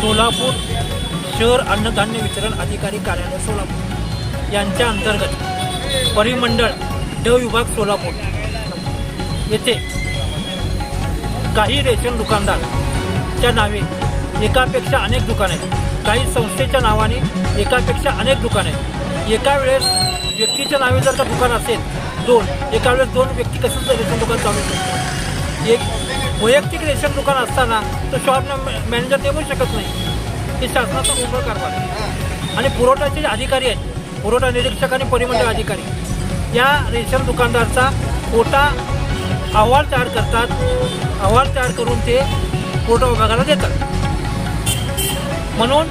सोलापूर शहर अन्नधान्य वितरण अधिकारी कार्यालय सोलापूर. यांच्या अंतर्गत परिमंडळ ड विभाग सोलापूर. येथे काही रेशन दुकानदारच्या नावे एकापेक्षा अनेक दुकाने आहेत काही संस्थेच्या नावाने एकापेक्षा अनेक दुकाने. आहेत एका वेळेस व्यक्तीच्या नावे जर का दुकान असेल दोन एका वेळेस दोन व्यक्ती कसं रेशन दुकान चालू शकतो एक वैयक्तिक रेशन दुकान असताना तो शॉप मॅनेजर नेमू शकत नाही. हे शासनाचा मोकळ कारभार आहे. आणि पुरवठ्याचे जे अधिकारी आहेत पुरवठा निरीक्षक आणि परिमंडळ अधिकारी या रेशन दुकानदारचा खोटा अहवाल तयार करतात. अहवाल तयार करून ते पुरवठा विभागाला देतात. म्हणून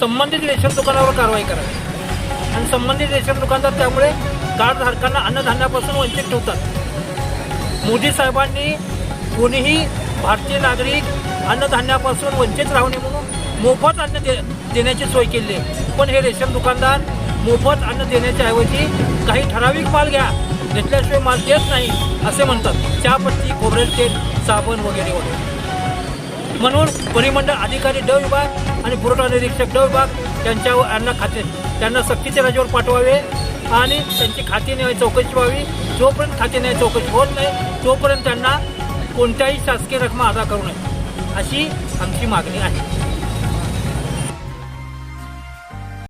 संबंधित रेशन दुकानावर कारवाई करावी. आणि संबंधित रेशन दुकानदार त्यामुळे कार्डधारकांना अन्नधान्यापासून वंचित ठेवतात. मोदी साहेबांनी कोणीही भारतीय नागरिक अन्नधान्यापासून वंचित राहू नये म्हणून मोफत अन्न दे देण्याची सोय केली आहे. पण हे रेशन दुकानदार मोफत अन्न देण्याच्या ऐवजी काही ठराविक माल घ्या. घेतल्याशिवाय माल देत नाही असे म्हणतात. चहापत्ती खोबरेल तेल साबण वगैरे वगैरे. म्हणून परिमंडळ अधिकारी ड विभाग आणि पुरवठा निरीक्षक ड विभाग त्यांच्यावर अन्न खाते त्यांना सक्तीच्या रजेवर पाठवावे आणि त्यांची खाती न्याय चौकशी व्हावी. जोपर्यंत खाती न्याय चौकशी होत नाही तोपर्यंत त्यांना कोणत्याही शासकीय रक्कम अदा करू नये अशी आमची मागणी आहे.